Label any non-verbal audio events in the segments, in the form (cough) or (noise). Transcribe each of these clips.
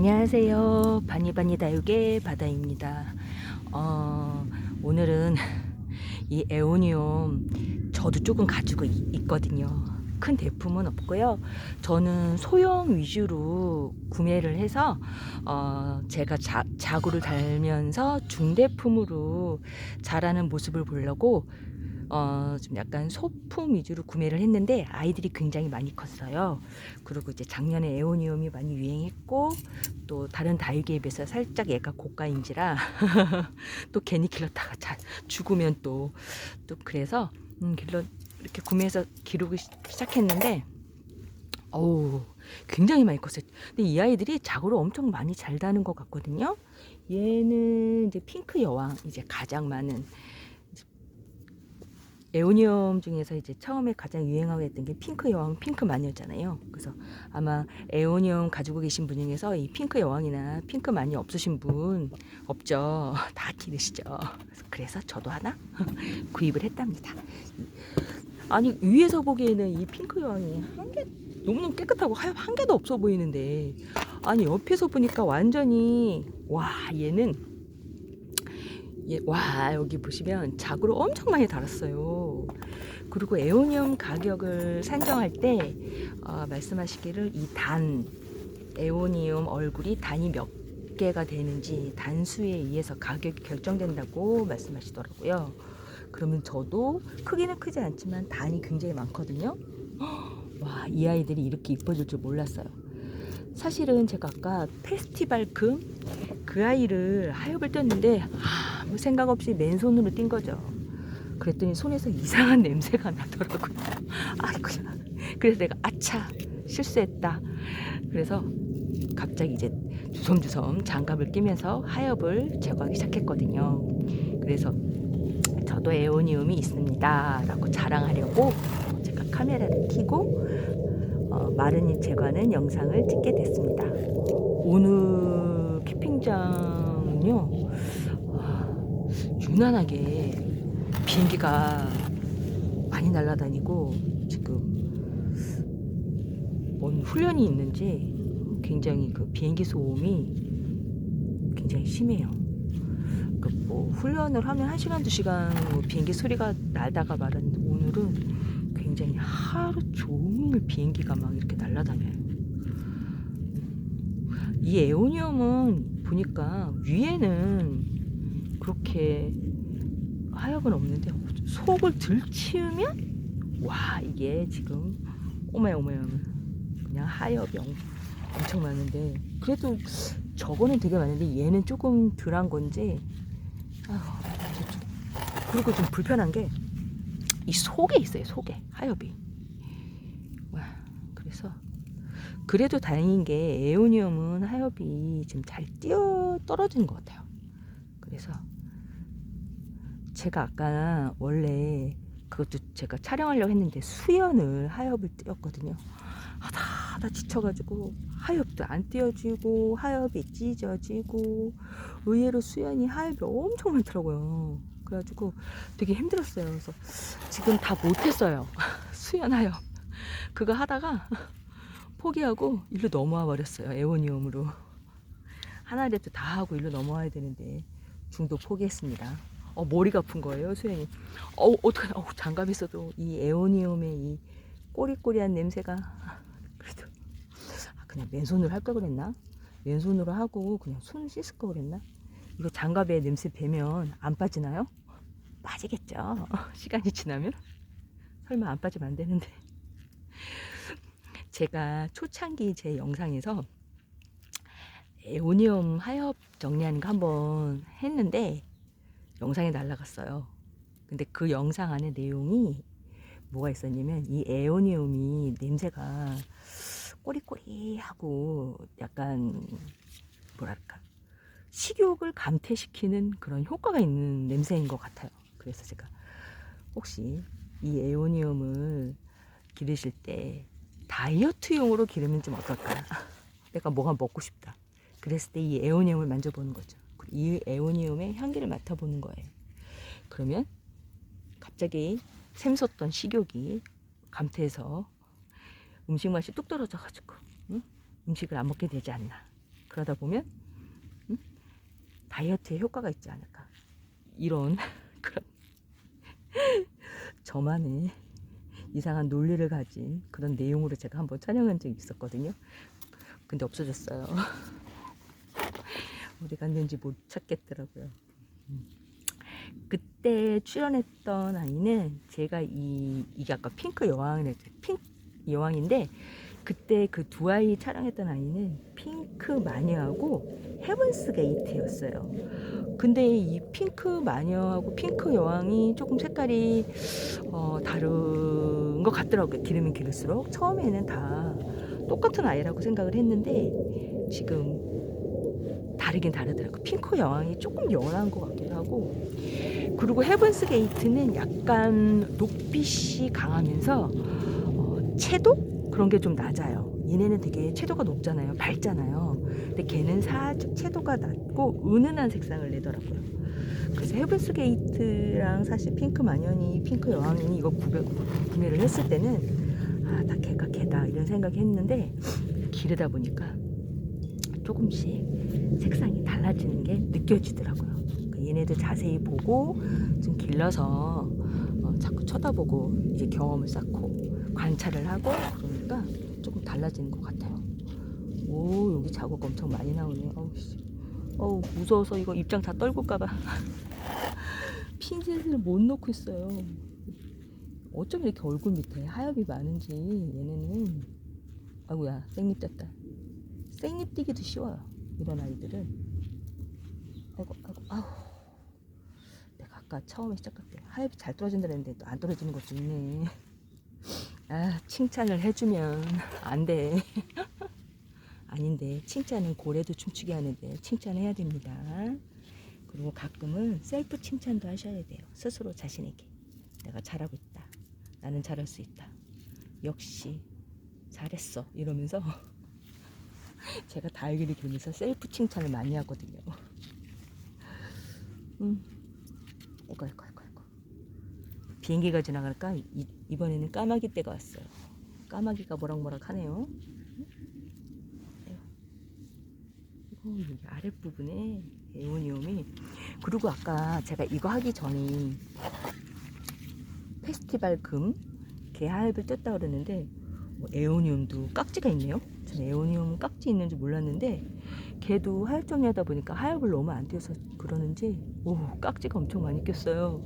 안녕하세요. 바니바니 다육의 바다입니다. 어, 오늘은 (laughs) 이 에오니움 저도 조금 가지고 있- 있거든요. 큰 대품은 없고요. 저는 소형 위주로 구매를 해서 어, 제가 자, 자구를 달면서 중대품으로 자라는 모습을 보려고 어, 좀 약간 소품 위주로 구매를 했는데 아이들이 굉장히 많이 컸어요. 그리고 이제 작년에 에오니움이 많이 유행했고 또 다른 다육이에 비해서 살짝 얘가 고가인지라 (laughs) 또 괜히 길렀다가 자, 죽으면 또또 그래서 음, 길러 이렇게 구매해서 기르기 시- 시작했는데 어우 굉장히 많이 컸어요. 근데 이 아이들이 자고로 엄청 많이 잘 다는 것 같거든요. 얘는 이제 핑크 여왕 이제 가장 많은 에오니움 중에서 이제 처음에 가장 유행하고 했던 게 핑크 여왕, 핑크 마녀잖아요. 그래서 아마 에오니움 가지고 계신 분 중에서 이 핑크 여왕이나 핑크 마녀 없으신 분 없죠. (laughs) 다 기르시죠. 그래서- 저도 하나 (laughs) 구입을 했답니다. 아니 위에서 보기에는 이 핑크 여왕이 한 개 너무너무 깨끗하고 한 개도 없어 보이는데 아니 옆에서 보니까 완전히 와 얘는 예, 와 여기 보시면 자구로 엄청 많이 달았어요. 그리고 에오니움 가격을 산정할 때 어, 말씀하시기를 이 단 에오니움 얼굴이 단이 몇 개가 되는지 단수에 의해서 가격이 결정된다고 말씀하시더라고요. 그러면 저도 크기는 크지 않지만 단이 굉장히 많거든요. (gasps) 와, 이 아이들이 이렇게 이뻐질 줄 몰랐어요. 사실은 제가 아까 페스티벌 금그 아이를 하엽을 떴는데 아 무 생각 없이 맨손으로 띈 거죠. 그랬더니 손에서 이상한 냄새가 나더라고요. (laughs) 아이고, 그래서 내가 아차 실수했다. 그래서 갑자기 이제 주섬주섬 장갑을 끼면서 하엽을 제거하기 시작했거든요. 그래서 저도 에오니움이 있습니다라고 자랑하려고 제가 카메라를 켜고 어, 마른 잎 제거하는 영상을 찍게 됐습니다. 오늘 캠핑장은요 아, 유난하게 비행기가 많이 날아다니고 지금 뭔 훈련이 있는지 굉장히 그 비행기 소음이 굉장히 심해요. 그 뭐 훈련을 하면 한 시간 두 시간 뭐 비행기 소리가 나다가 말았는데 오늘은 굉장히 하루 종일 비행기가 막 이렇게 날아다녀요. 이 에오니움은 보니까 위에는 그렇게 하엽은 없는데 속을 들치우면 와 이게 지금 오마이 그냥 하엽이 엄- 엄청 많은데 그래도 저거는 되게 많은데 얘는 조금 덜한 건지 아휴, 그리고 좀 불편한 게 이 속에 있어요 속에. 하엽이. 와 그래서 그래도 다행인 게 에오니움은 하엽이 지금 잘 뛰어 떨어지는 것 같아요. 그래서 제가 아까 원래 그것도 제가 촬영하려고 했는데 수연을 하엽을 띄웠거든요. 하다 하다 지쳐가지고 하엽도 안 띄어지고 하엽이 찢어지고 의외로 수연이 하엽이 엄청 많더라고요. 그래가지고 되게 힘들었어요. 그래서 지금 다 못했어요. (laughs) 수연 하엽. 그거 하다가 포기하고 일로 넘어와 버렸어요. 에오니움으로. 하나랩도 다 하고 일로 넘어와야 되는데 중도 포기했습니다 어 머리가 아픈 거예요 수연이. 어 어떡하냐 어, 장갑 있어도 이 에오니움의 이 꼬리꼬리한 냄새가 그래도. 아, 그냥 맨손으로 할 걸 그랬나? 맨손으로 하고 그냥 손 씻을 걸 그랬나? 이거 장갑에 냄새 배면 안 빠지나요? 빠지겠죠. (laughs) 시간이 지나면? 설마 안 빠지면 안 되는데. 제가 초창기 제 영상에서 에오니움 하엽 정리하는 거 한번 했는데 영상이 날라갔어요. 근데 그 영상 안에 내용이 뭐가 있었냐면 이 에오니움이 냄새가 꼬리꼬리하고 약간 뭐랄까 식욕을 감퇴시키는 그런 효과가 있는 냄새인 것 같아요. 그래서 제가 혹시 이 에오니움을 기르실 때 다이어트용으로 기르면 좀 어떨까? 내가 뭐가 먹고 싶다. 그랬을 때 이 에오니움을 만져보는 거죠. 이 에오니움의 향기를 맡아보는 거예요. 그러면 갑자기 샘솟던 식욕이 감퇴해서 음식 맛이 뚝 떨어져가지고 응? 음식을 안 먹게 되지 않나. 그러다 보면 음? 다이어트에 효과가 있지 않을까 이런 (laughs) 그런 저만의 이상한 논리를 가진 그런 내용으로 제가 한번 촬영한 적이 있었거든요. 근데 없어졌어요. (laughs) 어디 갔는지 못 찾겠더라고요. 음. 그때 출연했던 아이는 제가 이 이게 아까 핑크 여왕을 핑크 여왕인데 그때 그 두 아이 촬영했던 아이는 핑크 마녀하고 헤븐스 게이트였어요. 근데 이 핑크 마녀하고 핑크 여왕이 조금 색깔이 어, 다른 것 같더라고요. 기르면 기를수록 처음에는 다 똑같은 아이라고 생각을 했는데 지금 다르긴 다르더라고요. 핑크 여왕이 조금 연한 것 같기도 하고 그리고 헤븐스 게이트는 약간 녹빛이 강하면서 어, 채도 그런 게 좀 낮아요. 얘네는 되게 채도가 높잖아요. 밝잖아요. 근데 걔는 살짝 채도가 낮고 은은한 색상을 내더라고요. 그래서 헤븐스 게이트랑 사실 핑크 마녀니 핑크 여왕이 이거 구매, 구매를 했을 때는 아, 다 걔가 걔다 이런 생각이 했는데 기르다 보니까 조금씩 색상이 달라지는 게 느껴지더라고요. 그러니까 얘네도 자세히 보고 좀 길러서 어, 자꾸 쳐다보고 이제 경험을 쌓고 관찰을 하고 그러니까 조금 달라지는 것 같아요. 오 여기 자국 엄청 많이 나오네. 어우 씨. 어우 무서워서 이거 입장 다 떨굴까봐 (laughs) 핀셋을 못 놓고 있어요. 어쩜 이렇게 얼굴 밑에 하엽이 많은지 얘네는 아이고야 생잎 떴다. 생잎 띄기도 쉬워요. 이런 아이들은. 아이고, 아이고, 아우. 내가 아까 처음에 시작할 때 하엽이 잘 떨어진다 했는데 또 안 떨어지는 것도 있네. 아, 칭찬을 해주면 안 돼. (laughs) 아닌데, 칭찬은 고래도 춤추게 하는데, 칭찬해야 됩니다. 그리고 가끔은 셀프 칭찬도 하셔야 돼요. 스스로 자신에게. 내가 잘하고 있다. 나는 잘할 수 있다. 역시, 잘했어. 이러면서 (laughs) 제가 다육이를 기르면서 셀프 칭찬을 많이 하거든요. 음, 이거 이거 이거. 비행기가 지나갈까? 이, 이번에는 까마귀 떼가 왔어요. 까마귀가 모락모락 하네요. 이거 여기 아랫부분에 에오니움이 그리고 아까 제가 이거 하기 전에 페스티벌 금 개하엽을 뜯다 그러는데 뭐 에오니움도 깍지가 있네요. 전 에오니움 깍지 있는 줄 몰랐는데 걔도 하엽종이하다 보니까 하엽을 너무 안 띄어서 그러는지 오 깍지가 엄청 많이 꼈어요.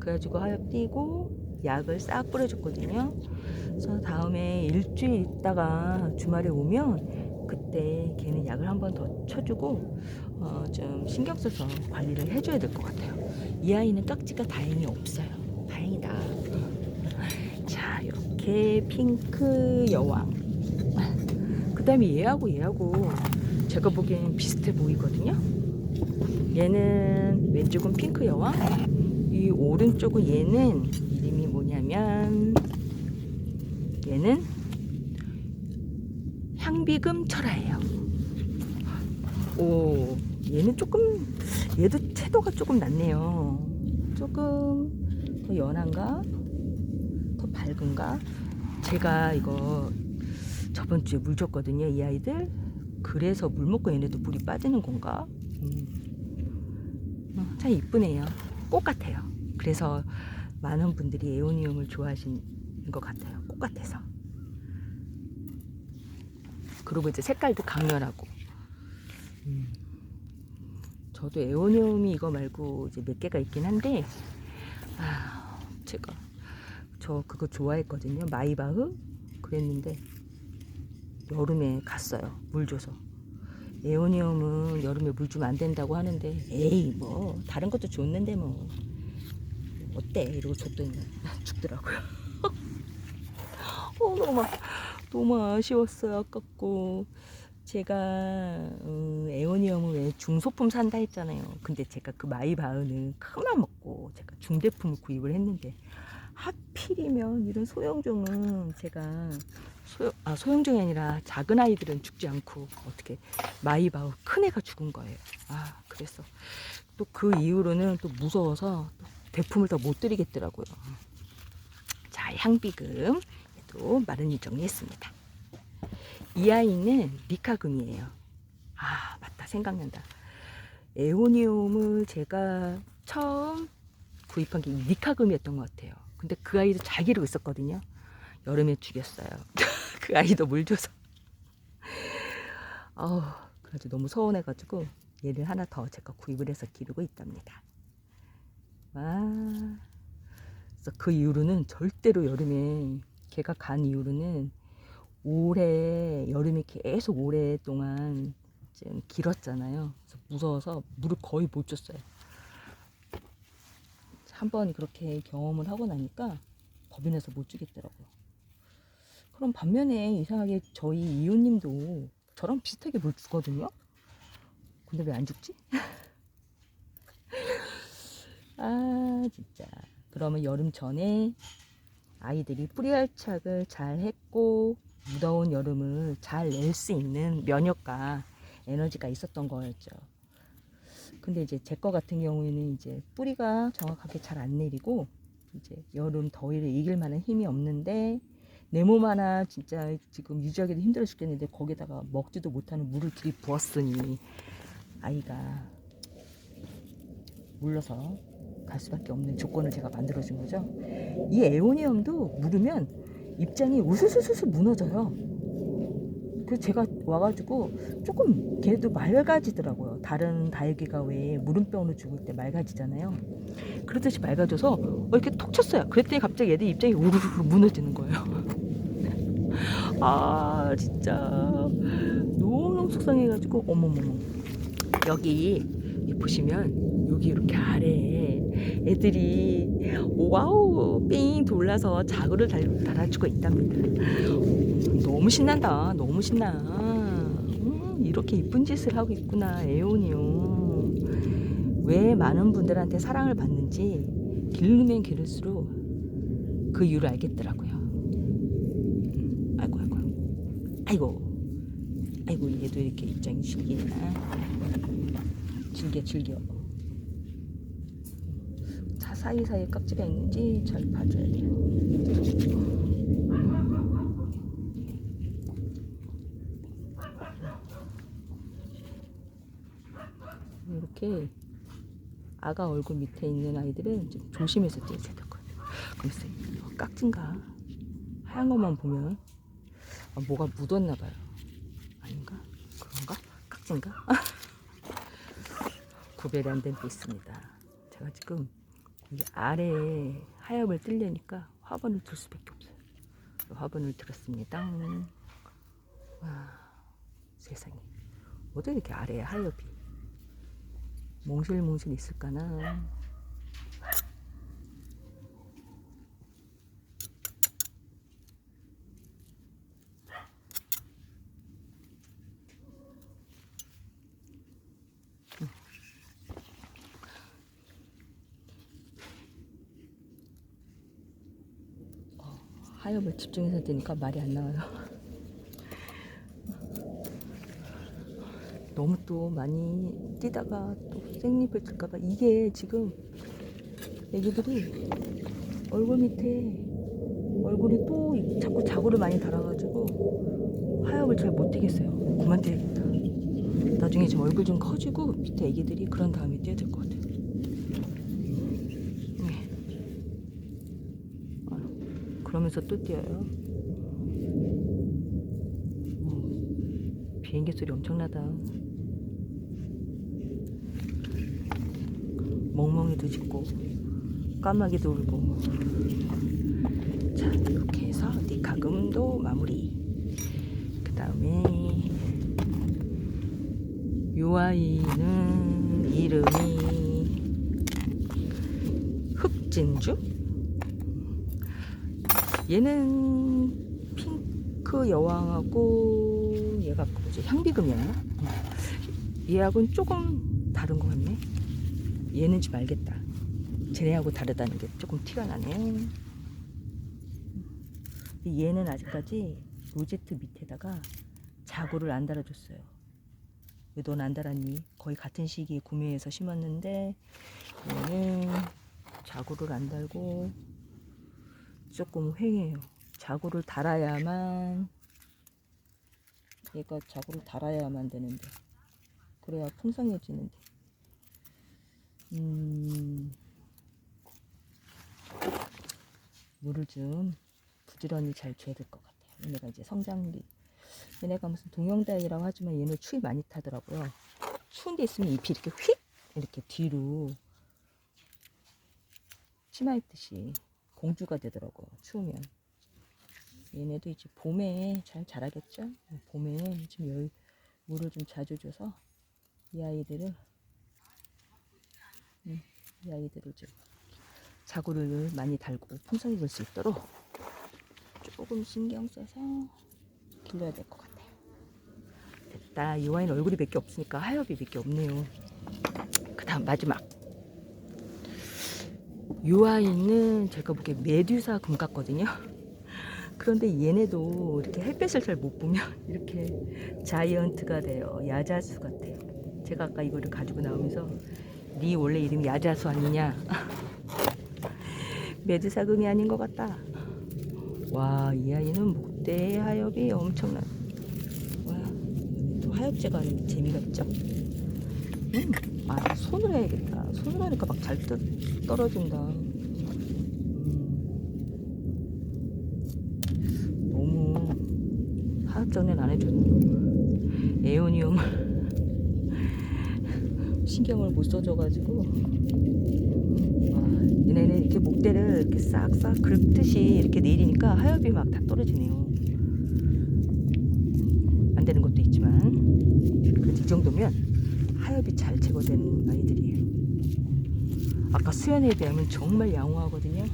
그래가지고 하엽 띄고 약을 싹 뿌려줬거든요. 그래서 다음에 일주일 있다가 주말에 오면 그때 걔는 약을 한 번 더 쳐주고 어, 좀 신경 써서 관리를 해줘야 될 것 같아요. 이 아이는 깍지가 다행히 없어요. 다행이다. 자, 이렇게 핑크 여왕. 그 다음에 얘하고 얘하고 제가 보기엔 비슷해 보이거든요. 얘는 왼쪽은 핑크 여왕, 이 오른쪽은 얘는 이름이 뭐냐면 얘는 향비금 철화예요. 오, 얘는 조금 얘도 채도가 조금 낮네요. 조금 더 연한가? 더 밝은가? 제가 이거 저번 주에 물 줬거든요, 이 아이들. 그래서 물 먹고 얘네도 물이 빠지는 건가? 음. 어, 참 이쁘네요. 꽃 같아요. 그래서 많은 분들이 에오니움을 좋아하시는 것 같아요. 꽃 같아서. 그리고 이제 색깔도 강렬하고. 음. 저도 에오니움이 이거 말고 이제 몇 개가 있긴 한데, 아, 제가 저 그거 좋아했거든요. 마이바흐 그랬는데 여름에 갔어요. 물 줘서. 에오니움은 여름에 물 주면 안 된다고 하는데 에이 뭐 다른 것도 줬는데 뭐 어때 이러고 줬더니 (laughs) 죽더라고요. (laughs) 어, 너무 너무 아쉬웠어요. 아깝고 제가 음, 에오니움을 왜 중소품 산다 했잖아요. 근데 제가 그 마이바흐는 큰맘 먹고 제가 중대품을 구입을 했는데 하필이면 이런 소형종은 제가 소형, 아, 소형종이 아니라 작은 아이들은 죽지 않고 어떻게 마이바우 큰 애가 죽은 거예요. 아 그래서 또 그 이후로는 또 무서워서 또 대품을 더 못 드리겠더라고요. 자 향비금 또 마른이 정리했습니다. 이 아이는 미카금이에요. 아 맞다 생각난다. 에오니움을 제가 처음 구입한 게 니카금이었던 것 같아요. 근데 그 아이도 잘 기르고 있었거든요. 여름에 죽였어요. (laughs) 그 아이도 물 줘서. (laughs) 아우, 그래가지고 너무 서운해가지고 얘를 하나 더 제가 구입을 해서 기르고 있답니다. 와. 그래서 그 이후로는 절대로 여름에 걔가 간 이후로는 올해 여름에 계속 오랫동안 좀 길었잖아요. 그래서 무서워서 물을 거의 못 줬어요. 한 번 그렇게 경험을 하고 나니까 겁이 나서 못 주겠더라고요. 그럼 반면에 이상하게 저희 이웃님도 저랑 비슷하게 물 주거든요. 근데 왜 안 죽지? (laughs) 아 진짜. 그러면 여름 전에 아이들이 뿌리 활착을 잘 했고 무더운 여름을 잘 낼 수 있는 면역과 에너지가 있었던 거였죠. 근데 이제 제 거 같은 경우에는 이제 뿌리가 정확하게 잘 안 내리고 이제 여름 더위를 이길 만한 힘이 없는데 내 몸 하나 진짜 지금 유지하기도 힘들어 죽겠는데 거기다가 먹지도 못하는 물을 들이부었으니 아이가 물러서 갈 수밖에 없는 조건을 제가 만들어준 거죠. 이 에오니엄도 물으면 입장이 우수수수수 무너져요. 그래서 제가 와가지고 조금 걔도 맑아지더라고요. 다른 다육이가 왜 물음병으로 죽을 때 맑아지잖아요. 그러듯이 맑아져서 어, 이렇게 톡 쳤어요. 그랬더니 갑자기 얘들 입장이 우르르 무너지는 거예요. (laughs) 아 진짜 너무너무 속상해가지고 어머머머 여기 이 보시면 여기 이렇게 아래에 애들이 와우 삥 돌라서 자구를 달, 달아주고 있답니다. 너무 신난다. 너무 신나. 음, 이렇게 이쁜 짓을 하고 있구나. 에온이요. 왜 많은 분들한테 사랑을 받는지 기르면 기를수록 그 이유를 알겠더라고요. 음, 아이고 아이고 아이고 아이고 얘도 이렇게 입장이 즐기나 즐겨 즐겨 차 사이사이에 깍지가 있는지 잘 봐줘야 돼요. 이렇게 아가 얼굴 밑에 있는 아이들은 좀 조심해서 떼줘야 같아요. 글쎄, 어, 깍진가? 하얀 것만 보면 아, 뭐가 묻었나 봐요. 아닌가? 그런가? 깍진가? (laughs) 구별이 안 된 게 있습니다. 제가 지금 이 아래에 하엽을 뜰려니까 화분을 들 수밖에 없어요. 화분을 들었습니다. 와, 세상에. 어떻게 이렇게 아래에 하엽이 몽실몽실 있을까나. 하엽을 집중해서 뜨니까 말이 안 나와요. 너무 또 많이 뛰다가 또 생잎을 뜰까봐 이게 지금 애기들이 얼굴 밑에 얼굴이 또 자꾸 자구를 많이 달아가지고 하엽을 잘 못 뛰겠어요. 그만 뛰야겠다. 나중에 좀 얼굴 좀 커지고 밑에 애기들이 그런 다음에 뛰어야 될것 같아요. 네. 아유, 그러면서 또 뛰어요. 어, 비행기 소리 엄청나다. 멍멍이도 짖고 까마귀도 울고 자 이렇게 해서 니카금도 마무리 그 다음에 요 아이는 이름이 흑진주 얘는 핑크 여왕하고 얘가 뭐지 향비금이었나 얘하고는 조금 다른 것 같네 얘는 좀 알겠다. 쟤네하고 다르다는 게 조금 티가 나네. 얘는 아직까지 로제트 밑에다가 자구를 안 달아줬어요. 왜 넌 안 달았니? 거의 같은 시기에 구매해서 심었는데 얘는 자구를 안 달고 조금 휑해요. 자구를 달아야만 얘가 자구를 달아야만 되는데 그래야 풍성해지는데. 음, 물을 좀 부지런히 잘 줘야 될 것 같아요. 얘네가 이제 성장기. 얘네가 무슨 동영달이라고 하지만 얘는 추위 많이 타더라고요. 추운 데 있으면 잎이 이렇게 휙! 이렇게 뒤로 치마 입듯이 공주가 되더라고요. 추우면. 얘네도 이제 봄에 잘 자라겠죠? 봄에 좀 열, 물을 좀 자주 줘서 이 아이들을 음, 이 아이들을 좀 자구를 많이 달고 풍성해질 수 있도록 조금 신경 써서 길러야 될 것 같아요. 됐다. 이 와인 얼굴이 몇 개 없으니까 하엽이 몇 개 없네요. 그 다음 마지막. 이 아이는 제가 보기에 메듀사 금 같거든요. 그런데 얘네도 이렇게 햇볕을 잘 못 보면 (laughs) 이렇게 자이언트가 돼요. 야자수 같아요. 제가 아까 이거를 가지고 나오면서 네 원래 이름이 야자수 아니냐? (laughs) 메두사금이 아닌 것 같다. 와, 이 아이는 목대 하엽이 엄청난. 와, 또 하엽제가 재미가 있죠? 음, 아, 손으로 해야겠다. 손으로 하니까 막 잘 떨어진다. 음, 너무 장난 안 해줬네. 에오니움을 (laughs) 신경을 못 써줘가지고 와, 얘네는 이렇게 목대를 이렇게 싹싹 긁듯이 이렇게 내리니까 하엽이 막 다 떨어지네요. 안 되는 것도 있지만 이 정도면 하엽이 잘 제거되는 아이들이에요. 아까 수연에 비하면 정말 양호하거든요.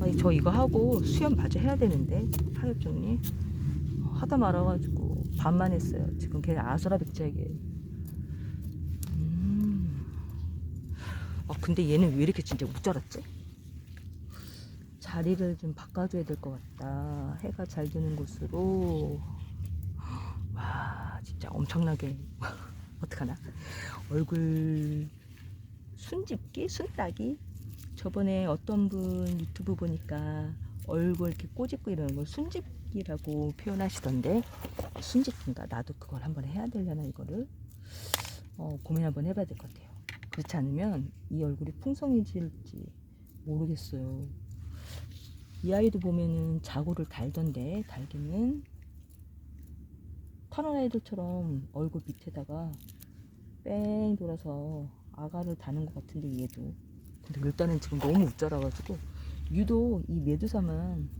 아니, 저 이거 하고 수연 마저 해야 되는데 하엽 정리 하다 말아가지고 반만 했어요. 지금 걔 아수라백작이에요. 음. 아 근데 얘는 왜 이렇게 진짜 못 자랐지? 자리를 좀 바꿔줘야 될 것 같다. 해가 잘 드는 곳으로. (gasps) 와 진짜 엄청나게 어떡하나. 얼굴 순집기 순따기. 저번에 어떤 분 유튜브 보니까 얼굴 이렇게 꼬집고 이러는 걸 순집기라고 표현하시던데 순집기인가? 나도 그걸 한번 해야 되려나 이거를? 어, 고민 한번 해봐야 될 것 같아요. 그렇지 않으면 이 얼굴이 풍성해질지 모르겠어요. 이 아이도 보면은 자고를 달던데 달기는 타는 아이들처럼 얼굴 밑에다가 뺑 돌아서 아가를 다는 것 같은데 얘도. 근데 일단은 지금 너무 웃자라가지고. 유독 이 메두사만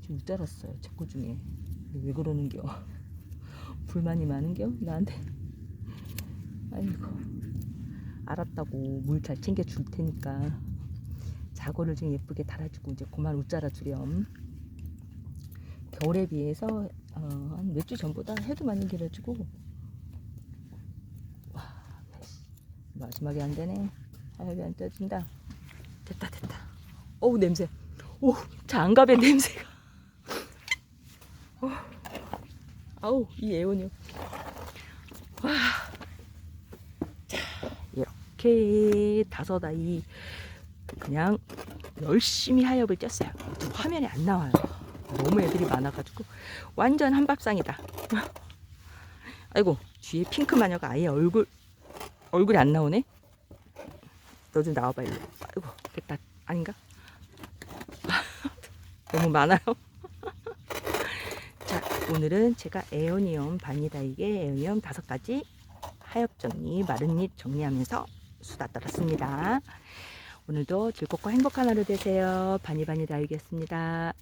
지금 웃자랐어요 제거 중에. 왜 그러는겨? (laughs) 불만이 많은겨? 나한테? 아이고. 알았다고 물 잘 챙겨 줄 테니까. 자고를 좀 예쁘게 달아주고 이제 그만 웃자라 주렴. 겨울에 비해서 어, 한몇 주 전보다 해도 많이 길어지고. 와 마지막에 안 되네. 하엽이 안 떠진다. 됐다 됐다. 어우 냄새. 오 장갑의 냄새가. 어, 아우 이 애원이요. 와 자 이렇게 다섯 아이 그냥 열심히 하엽을 쪘어요. 좀 화면에 안 나와요 너무 애들이 많아가지고 완전 한밥상이다. (laughs) 아이고 뒤에 핑크 마녀가 아예 얼굴 얼굴이 안 나오네. 너 좀 나와봐 일로. 아이고 됐다 아닌가? (laughs) 너무 많아요. (laughs) 자 오늘은 제가 에어니엄 바니다이게 에어니엄 다섯 가지 하엽 정리 마른 잎 정리하면서 수다 떨었습니다. 오늘도 즐겁고 행복한 하루 되세요. 바니바니 다이겠습니다.